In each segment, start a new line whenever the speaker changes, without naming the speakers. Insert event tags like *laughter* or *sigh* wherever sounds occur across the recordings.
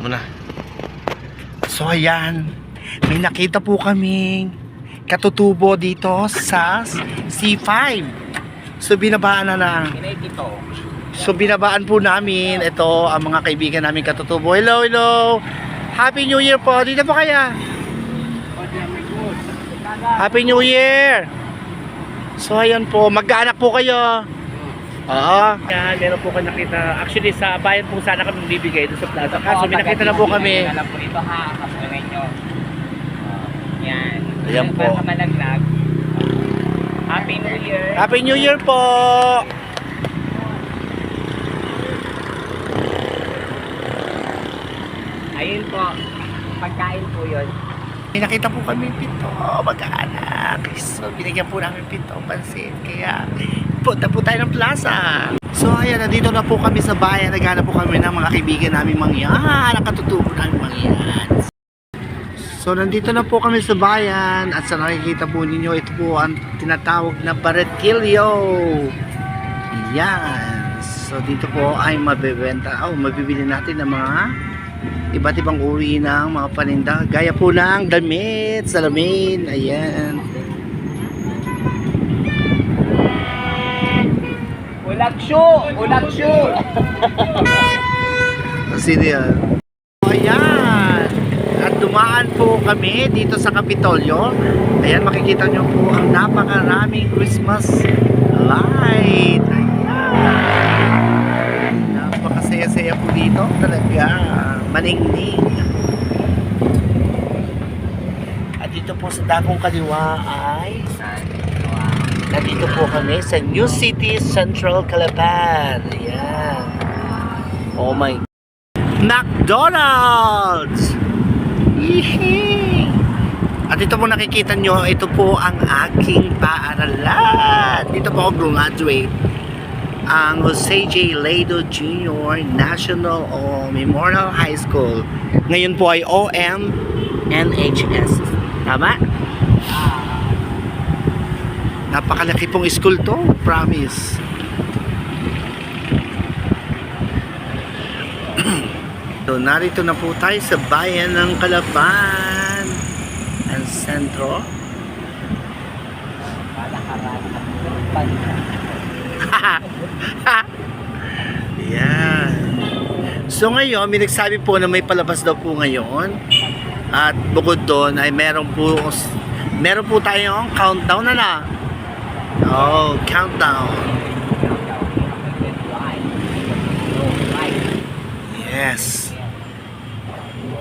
Ito na. So ayan, may nakita po kaming katutubo dito sa C5. So binabaan na na. So binabaan po namin ito ang mga kaibigan namin katutubo. Hello, hello. Happy New Year po. Dito po kaya. Happy New Year. So ayan po, magkaanak po kayo. Oo. Yan, meron po kayo nakita. Actually, sa bayan po sana kami bibigay doon sa plaza. Kaso may nakita na po kami.
Alam po ito ha, kasulay nyo. Oh, yan.
Ayan po.
Para malaglag. Happy New Year.
Happy New Year po!
Ayun po. Pagkain po yun.
May nakita po kami pito, mag-aanak. So, binigyan po namin pito, pansin. Kaya, punta po tayo ng plaza. So, ayan, nandito na po kami sa bayan. Naghanap po kami ng mga kaibigan namin mangyan. Nakatutubo namin mangyan. So, nandito na po kami sa bayan. At sa nakikita po ninyo, ito po ang tinatawag na Baratillo. Yan. So, dito po ay mabebenta. Oh, mabibili natin ng mga iba't ibang uri ng mga paninda. Gaya po ng damit, salamin, ayan.
Ulag shoe!
Sino yan? Ayan. At dumaan po kami dito sa Kapitolyo. Ayan, makikita nyo po ang napakaraming Christmas light. Ayan. Napakasaya-saya po dito. Talaga. Maningning. At dito po sa dakong kaliwa ay Nandito po kami sa New City Central Calapan. Ayan. Oh my McDonald's! Yehey! At ito po nakikita nyo, ito po ang aking paaralan. Dito po ako graduate. Ang Jose J. Lado Jr. National o Memorial High School. Ngayon po ay OM NHS. Tama? Napakalaki pong school to, promise. *clears throat* So, narito na po tayo sa bayan ng Calapan. Ang sentro. *laughs* Yan. So ngayon, may nagsabi po na may palabas daw po ngayon. At bukod doon ay meron po meron po tayong countdown na na. Oh, countdown. Yes.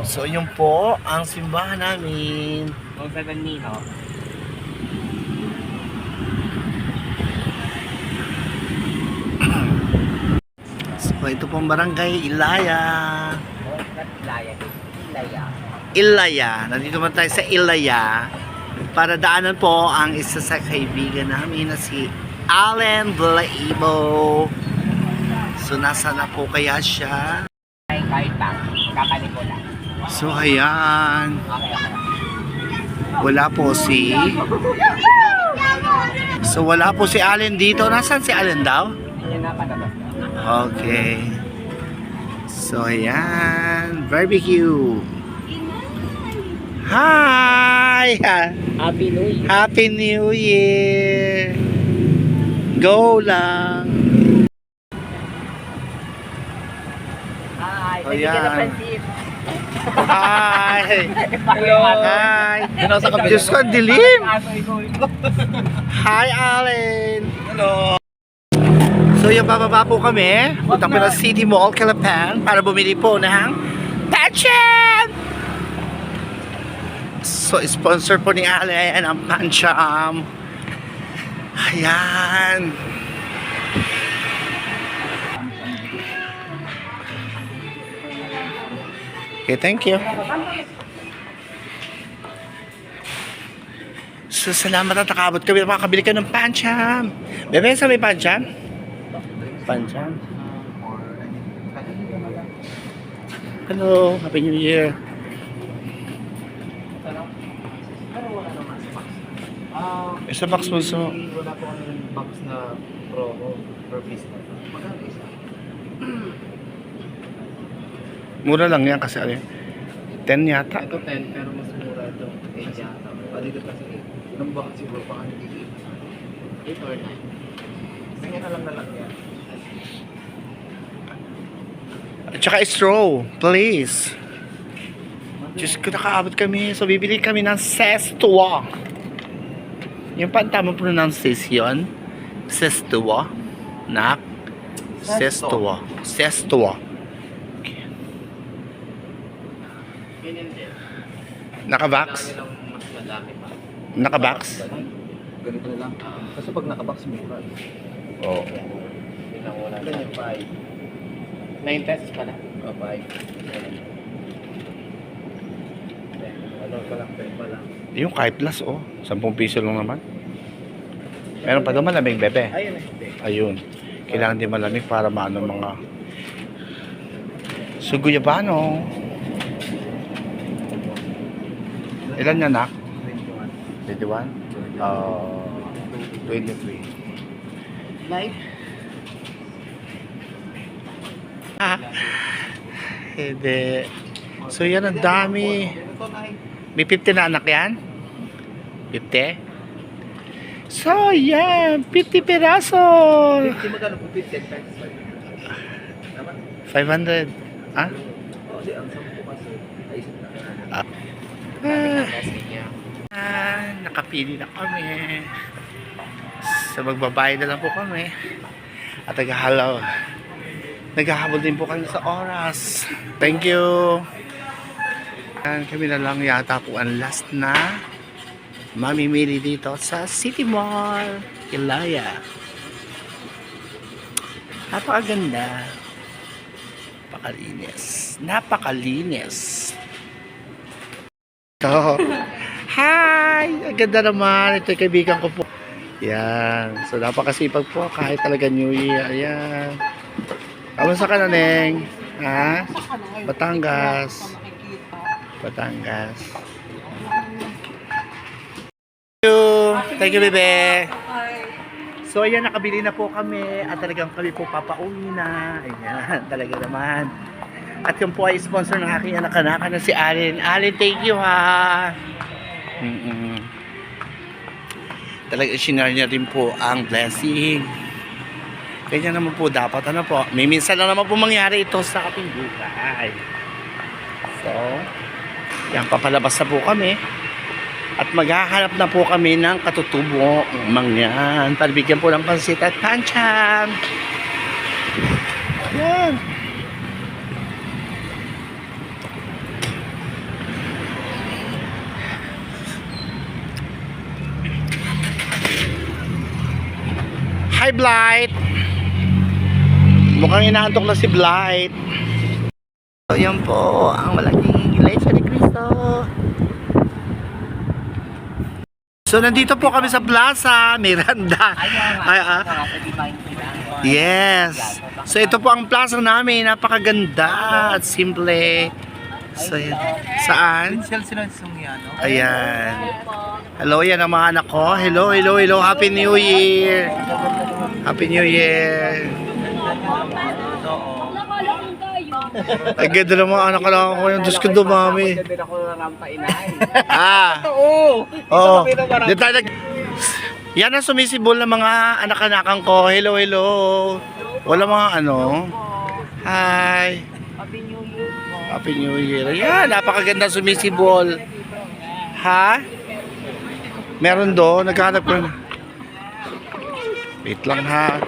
So yun po ang simbahan namin.
Kung sa Nino.
So ito pong barangay Ilaya.
Laya. Laya.
Ilaya. Nandito man tayo sa Ilaya para daanan po ang isa sa kaibigan namin na si Allen Blaibo. So nasa na po kaya siya?
Kahit kahit lang. Kakanin ko lang.
So ayan. Wala po si So wala po si Allen dito. Nasaan si Allen daw? Okay. So, ayan. Barbecue. Hi!
Happy New Year.
Happy New Year! Go lang!
Hi.
Oh,
napansin.
Hi!
Hello.
Hi!
Yan ako sa kabila.
Diyos ko, dilim! Hi, Allen!
Hello.
So, yung bababa po kami. Punta po ng City Mall, Calapan para bumili po ng Pancham! So, sponsor po ni Allen ang Pancham. Ayan. Okay, thank you. So, salamat at nakabot kami. Makakabili ka ng Pancham. Bebe, sa may Pancham? Pancham. Hello, Happy New Year. Isa box mo so.
Wala po kami ng box na promo per piece na. Magkano isa? *clears throat*
Mura lang yan kasi ano yun, 10 yata.
Ito 10 pero mas mura ito. 8 yata. Ah, dito kasi 8. Ilang box siguro pa ano dito? 8 or 9. Ganyan na lang na lang yan.
At saka straw, please. Diyos ko, nakaabot kami. So, bibili kami ng sestoa. Yung pa ang tamang pronunciation? Sestoa? Nak?
Ganyan din.
Naka-box? Naka-box?
Ganito na lang. Kasi pag naka-box mura.
Oo.
Ganyan 5. 9 pesos pala. Oh, 5. Ano pa lang, 10 pa lang.
Yung kahit plus, oh. 10 piso lang naman. Meron pa doon malamig, bebe.
Ayun hindi.
Ayun. Kailangan din malamig para maano mga suguyabano. Ilan yan, nak?
21.
21? Uh, 23.
Live?
Hindi. So yan ang dami. May 50 na anak yan? 50? So yan, 50 piraso.
Hindi magkano po 15 pesos. Naman?
500. Ha?
Oo, di ang 10 kasi. Na.
Ah. Ah, nakapili na kami. Sa magbabayad na lang po kami. At naghahalaw. Naghahabol din po kami sa oras. Thank you. Yan, kami na lang yata po ang last na mamimili dito sa City Mall, Ilaya. Napakaganda. Napakalinis. Napakalinis. Ito. *laughs* Hi! Ang ganda naman. Ito yung kaibigan ko po. Yan. So, napakasipag po. Kahit talaga New Year. Ayan. Kamusta ka na, Neng? Ha? Batangas. Batangas. Thank you. Thank you, bebe. So, ayan, nakabili na po kami at talagang kami po papauwi na. Ayan, *laughs* talaga naman. At yun po ay sponsor ng aking anak-anak na si Allen. Allen, thank you ha. Mm-mm. Talaga sinare niya rin po ang blessing. Kanya naman po dapat ano po. May minsan lang naman po mangyari ito sa ating buhay. So, yan papalabas na po kami. At maghahanap na po kami ng katutubo mangyan. Pagbigyan po ng pansit at panchan. Yan. Hi Blight! Mukhang inaantok na si Blight. So yan po ang malaking So nandito po kami sa plaza, Miranda. Ay, *laughs* ah. Yes. So ito po ang plaza namin, napakaganda at simple. So yan. Saan?
Sel sila yung yan, no?
Ayan. Hello, yan ang mga anak ko. Hello, hello, hello. Happy New Year. Happy New Year. Ang ganda ng mga anak ko lang ako yung Diyos ko dumami.
din ako ng rampa inay.
Ah, *laughs*
Oo!
oo. Di tayo. Yan ang sumisibol ng mga anak-anakan ko. Hello, hello. Wala mga ano. Hi.
Happy New Year.
Happy New Year. Yan, napakaganda sumisibol. Ha? Meron doon, naghahanap ko. Wait lang ha.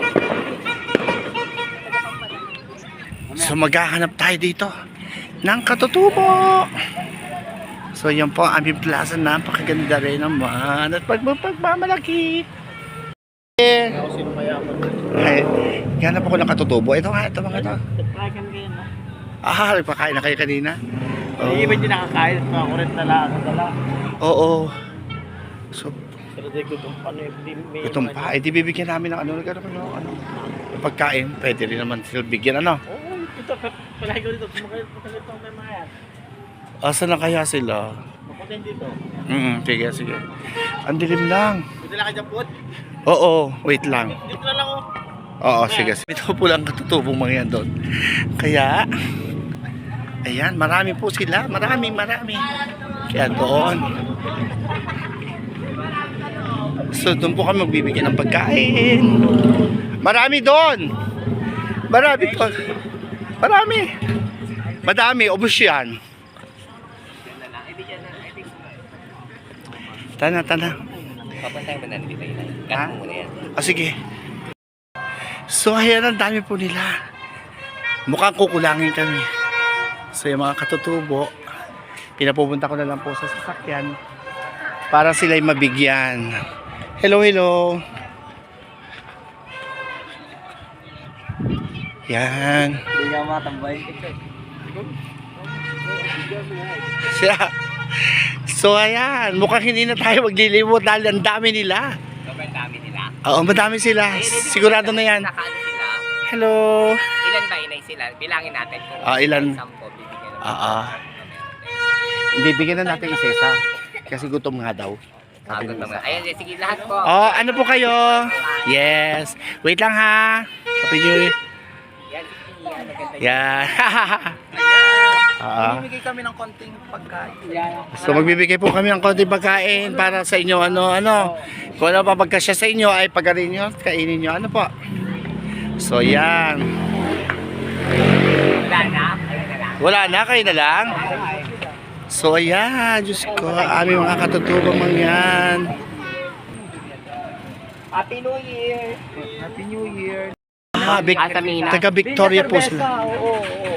So maghahanap tayo dito ng katutubo. So yan po ang aming plaza, napakaganda rin naman. At pag pagmamalaki.
Ako sino kaya ako?
ay, hanap ako ng katutubo. Ito nga, ito mga ito. Ah, nagpakain na kayo kanina? Oo.
Hindi ba hindi nakakain? Rin tala, ako tala.
Oo. So,
itong
pa, eh, di bibigyan namin ng ano, ano, ano, ano, pagkain, pwede rin naman sila bigyan, ano.
Oo, ito, palagi ko dito. Sumakit ko may mga yan.
Asa na kaya sila?
Maputin dito.
Mm, sige, sige. Ang dilim lang.
Dito lang kayo po.
Oo, wait lang.
Dito lang oh.
Oo, sige. Ito po lang katutubong mga yan doon. Kaya, Ayan, marami po sila. Marami, marami. Kaya doon. So, doon po kami magbibigay ng pagkain. Marami doon. Marami doon. Marami. Madami, ubos yan. Tana, tana.
Papuntahin mo na dito yun. Mo muna yan.
O sige. So ayan, ang dami po nila. Mukhang kukulangin kami. So yung mga katutubo, pinapupunta ko na lang po sa sasakyan para sila'y mabigyan. Hello, hello. Yan.
Hindi nga matambay.
Siya. So ayan, mukhang hindi na tayo maglilimot dahil ang dami nila.
Sobrang dami nila.
Oo, madami sila. Sigurado na yan. Hello.
Ilan ba inay sila? Bilangin natin kung
Ah, ilan?
Sampo, bibigyan natin.
Ah, ah. Hindi, bigyan na natin isa-isa. Kasi gutom nga daw.
Ah, good
ng
naman. Ayan, sige, lahat po.
Oh, ano po kayo? Yes. Wait lang ha. Happy New Year.
Yan. Yan. *laughs*
Ah.
Bibigay kami ng konting pagkain.
So magbibigay po kami ng konting pagkain para sa inyo ano ano. Kung ano pa pagkasya sa inyo ay pagarin nyo, kainin nyo. Ano po? So yan.
Wala na.
Wala na, kayo na lang. So ayan, Diyos ko, aming mga katutubang mga yan.
Happy New Year!
Happy New Year.
Ah, Vic-
Altamina.
taga Victoria po sila.
Oo, oo.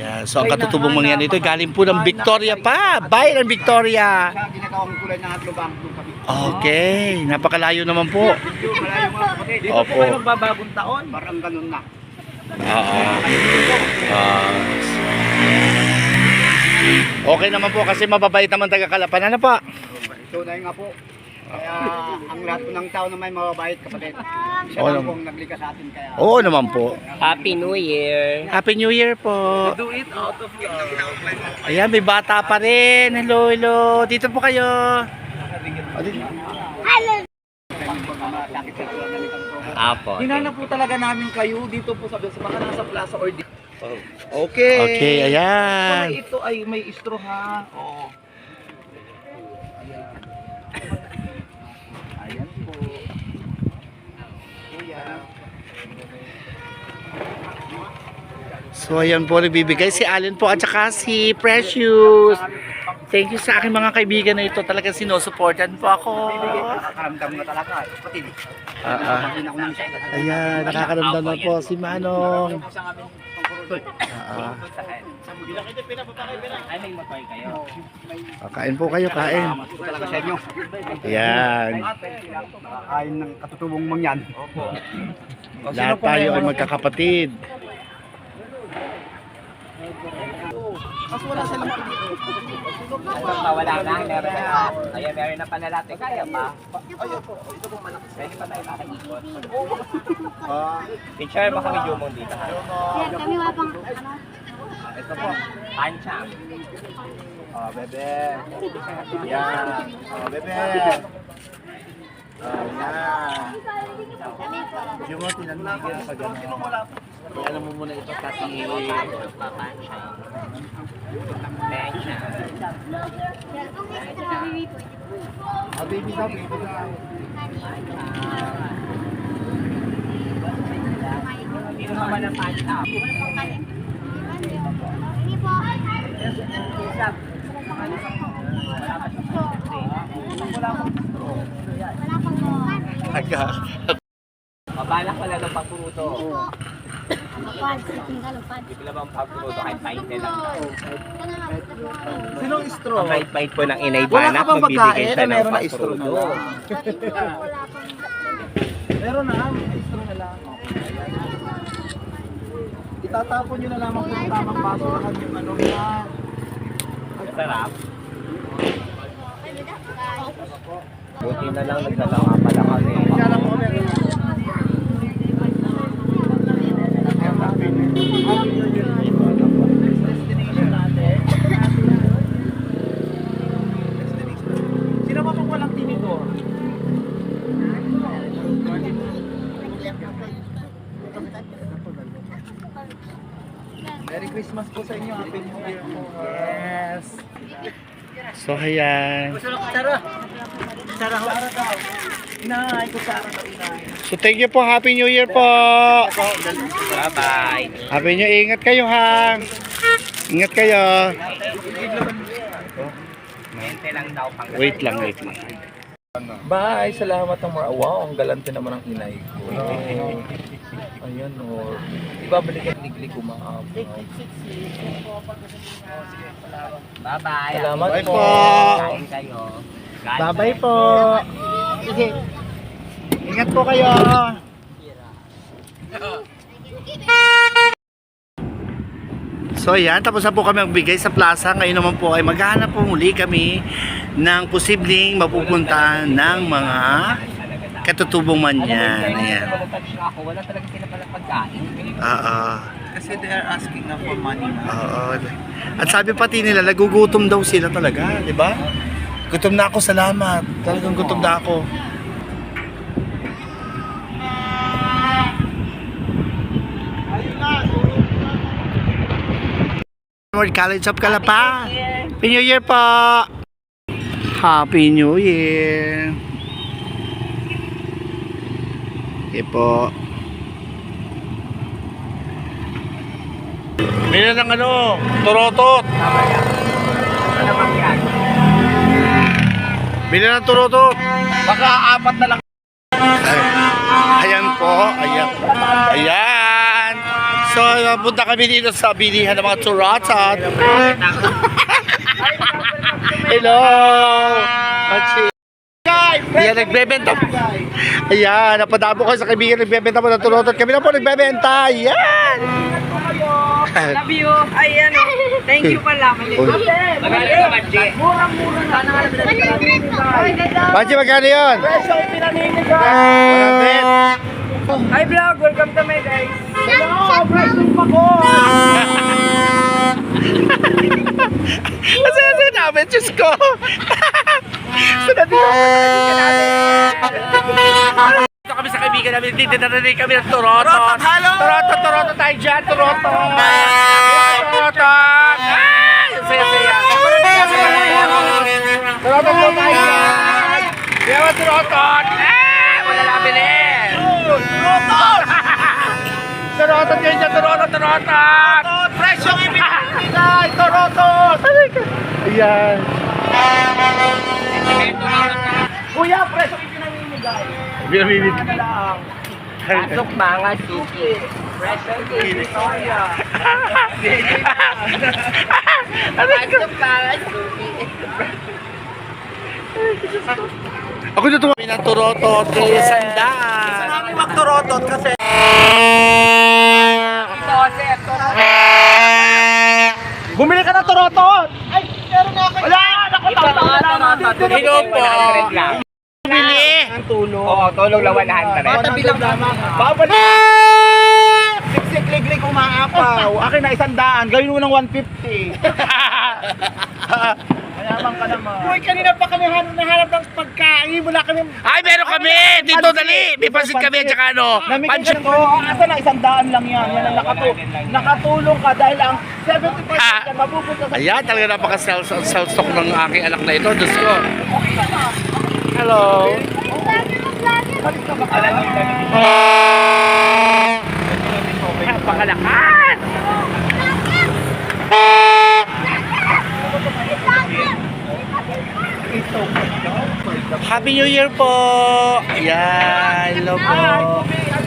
Yan, so ang katutubong mga yan ito galing po ng Victoria pa. Bayan ng Victoria.
Siya ginagawang kulay ng atlubang doon kami.
Okay, napakalayo naman po.
Medyo malayo mga kapatid. Dito
Opo.
po kayo magbabagong taon. Parang ganun na.
Oo. Ah. okay naman po kasi mababait naman taga Kalapan. Ano po?
So dahil nga po. Kaya ang lahat po ng tao na may mababait kapatid. Siya
Oo
lang
naman.
pong naglikha sa atin kaya.
Oo naman po.
Happy New Year!
Happy New Year po.
Do it out of love.
Ayan, may bata pa rin. Hello, hello. Dito po kayo. Dito.
Apo.
Hinanap po talaga namin kayo dito po sa sa mga nasa plaza or dito. Okay.
Okay, ayan.
ito ay may istro ha. Oo.
So, ayan po, nagbibigay si Allen po at saka si Precious. Thank you sa aking mga kaibigan na ito. Talagang sinusuportan po ako.
Nakakaramdam na talaga. Kapatid.
Ah, ah.
Siya.
Ayan, nakakaramdam na po si Manong. Ah, ah. Ah, kain po kayo, kain.
Talaga sa inyo.
Ayan.
Nakakain ng katutubong mangyan.
Lahat tayo ay magkakapatid.
Mas wala silang
Ano pa, wala na. Meron na. Ayan, meron na pala natin. Kaya pa. Pwede pa tayo makikipot.
Ah,
Picture ba kami jumong dito? ha?
Yan, kami wapang ano.
ito po.
Pancha.
Ah, bebe. Yan. Ah, bebe. Ah, yan.
Kami po.
Yung mga tinanigyan gano'n. Alam mo muna ito kasi.
Kami po.
Ah, baby daw, baby daw.
Dito naman ang pancha.
Ini po. Wala pang buwan.
Taga.
Mabalak pala ng pagpuruto.
Pagpad, sa
Hindi pala bang pagpuruto kahit paint na lang.
Sinong istro?
Ang bait-bait po ng inay
Wala
banak,
ka bang
magbibigay
pagkain
siya
na
ng
meron na istro
pagpuruto.
doon? Meron na, may istro na lang. Itatapon nyo na lamang kung tamang baso lahat yung ano yan.
Masarap. Buti na lang nagdala nga pala kami.
Sino ba pong walang tinidor? Merry Christmas po sa inyo. Happy New Year po.
So, ayan.
Gusto ng kutsara. Kutsara ho. Inay, kutsara daw inay.
So, thank you po. Happy New Year po.
Bye-bye.
Happy New Year. Ingat kayo, ha. Ingat kayo.
Mente lang daw pang
Wait lang, wait lang.
Bye! Salamat ng mga... Wow, ang galante naman ng inay ko. Ayan o. Ibabalik ang liglig umaapaw.
Bye-bye.
Salamat
Bye
po.
po.
Kain kayo.
Bye-bye po. Sige. Ingat po kayo. So yan, tapos na po kami magbigay sa plaza. Ngayon naman po ay maghahanap po muli kami ng posibleng mapupunta ng mga katutubong man yan. Ayan.
Pagkain.
Oo.
Kasi they are asking na for money na.
Oo. At sabi pati nila, nagugutom daw sila talaga, di ba? Gutom na ako, salamat. Talagang gutom na ako. Lord College of Calapa. Happy New Year po. Happy New Year. Okay po. Bila ng ano, turotot. Bila ng turotot.
Baka apat na lang.
Ay, ayan po, ayan. Ayan. So, punta kami dito sa bilihan ng mga turotot. *laughs* Hello. Machi. Ayan, nagbebenta. Ayan, napadabo ko sa kaibigan nagbebenta po ng turotot. Kami na po nagbebenta. Ayan. *laughs*
Love you. Ay, ano. Thank you pala. Mali.
Magkano naman, G?
Machi, magkano yun?
Presyo ang pinamimigay.
100.
Hi vlog, welcome to my guys.
Hello, presyo pa ko.
Kasi kasi namin, Diyos ko. so, nandito kami sa sa kaibigan namin. Dito na rin kami ng Toronto.
halo!
Toronto, Toronto tayo dyan. Toronto. Toronto. Ay! Ang saya-saya. Toronto po tayo dyan. Kaya Toronto. Ay! Wala namin eh. Toronto. Toronto dyan dyan. Toronto, Toronto.
Presyo ang ibinibigay. Toronto.
Ayan.
Kuya, presyo ang pinamimigay.
Binamimit.
Pasok mga suki. Presyo Victoria. Pasok mga suki.
Ako natuwa. Pinaturoto kay Sandaan.
Kami magturotot kasi Bumili ka ng turotot! Ay, meron na ako. Wala! Naku,
Hello po. Bumili.
Ang tulong.
Oo, tulong lang 100.
Patabi lang naman. Babalik. Siksik-liglig umaapaw. *laughs* Akin na isang daan. Gawin mo ng 150. *laughs* Mayaman ka naman. Uy, kanina pa kami hanap na hanap ng pagkain. Wala kami...
Ay, meron kami! Dito, dali! May pansit kami at saka ano,
Namigay ko. Oh, asa na isang daan lang yan. Yan ang nakatu nakatulong ka dahil ang 70%
Ah.
mapupunta sa...
Ayan, talaga napaka-self-stock ng aking anak na ito. Diyos ko. Hello. Napakalakas! Happy New Year po! Ayan, hello po. Ayan.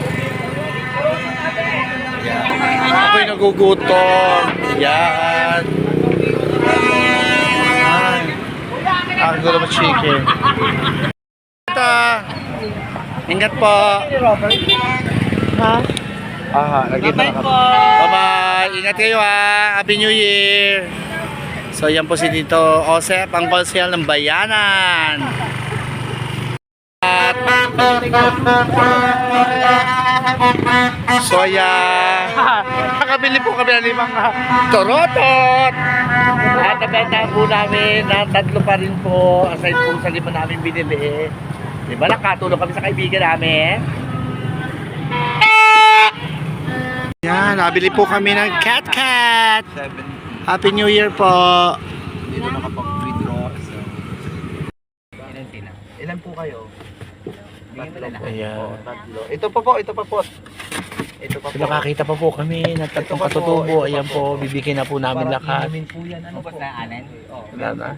Ako'y nagugutom. Ayan. Ayan. Ako naman chicken. Ingat po. Ha? Aha, nagkita na kami. Bye-bye. Ingat kayo ha. Happy New Year. So yan po si Tito Osep, ang konsehal ng bayanan. At Soya. Nakabili po kami ng limang ah, torotot. At nabenta po namin na tatlo pa rin po aside po sa lima namin binili. Di ba nakatulong kami sa kaibigan namin? Yan, nabili po kami ng cat cat. Happy New Year po.
Dito nakapag-withdraw. Ilan po kayo?
Tatlo po.
Ayan.
Tatlo. Ito pa po, ito pa po. Ito pa
So,
po.
nakakita pa po kami ng tatlong
po,
katutubo. Ayan
po.
po, bibigyan na po namin
Para
lahat.
inumin po yan. Ano
ba
po?
sa.
Wala na.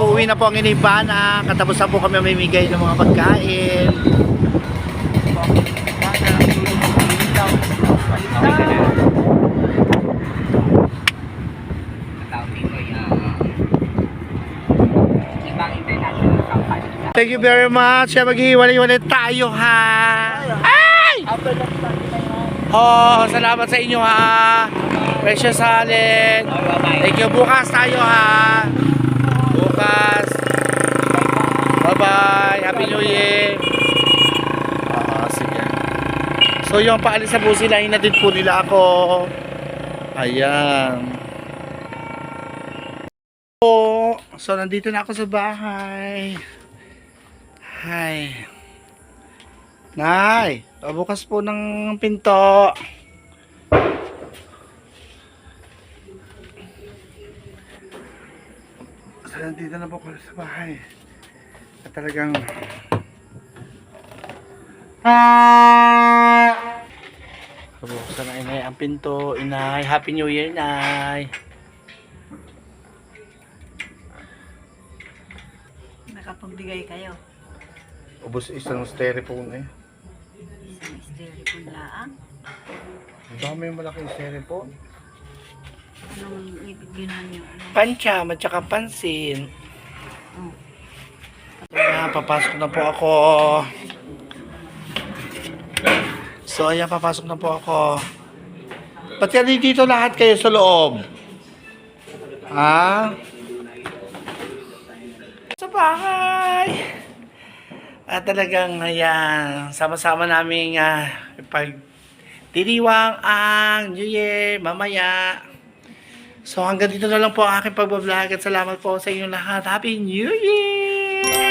Uuwi na po ang inibana. Katapos na po kami mamimigay ng mga pagkain.
Na.
Thank you very much. Siya maghihiwalay-walay tayo ha. Ay! Oh, salamat sa inyo ha. Precious Allen. Thank you. Bukas tayo ha. Bukas. Bye-bye. Happy New Year. Ah, sige. So yung paalis na po sila, hinatid po nila ako. Ayan. So nandito na ako sa bahay. Hi. Nay, bukas po ng pinto. Sa bahay. At talagang... Buksan na inay ang pinto. Inay, Happy New Year, Inay.
Nakapagbigay kayo.
Ubus isang styrofoam eh.
Isang styrofoam laang.
Ang dami yung malaking styrofoam.
Anong ibigyan niyo? Ano?
Pancha, at saka pansin. Ayan, papasok na po ako. So, ayan, papasok na po ako. Ba't yan dito lahat kayo sa loob? Ha? Sa bahay. At talagang, ayan, sama-sama namin uh, pag diriwang ang New Year mamaya. So hanggang dito na lang po ang aking pagbablog at salamat po sa inyong lahat. Happy New Year!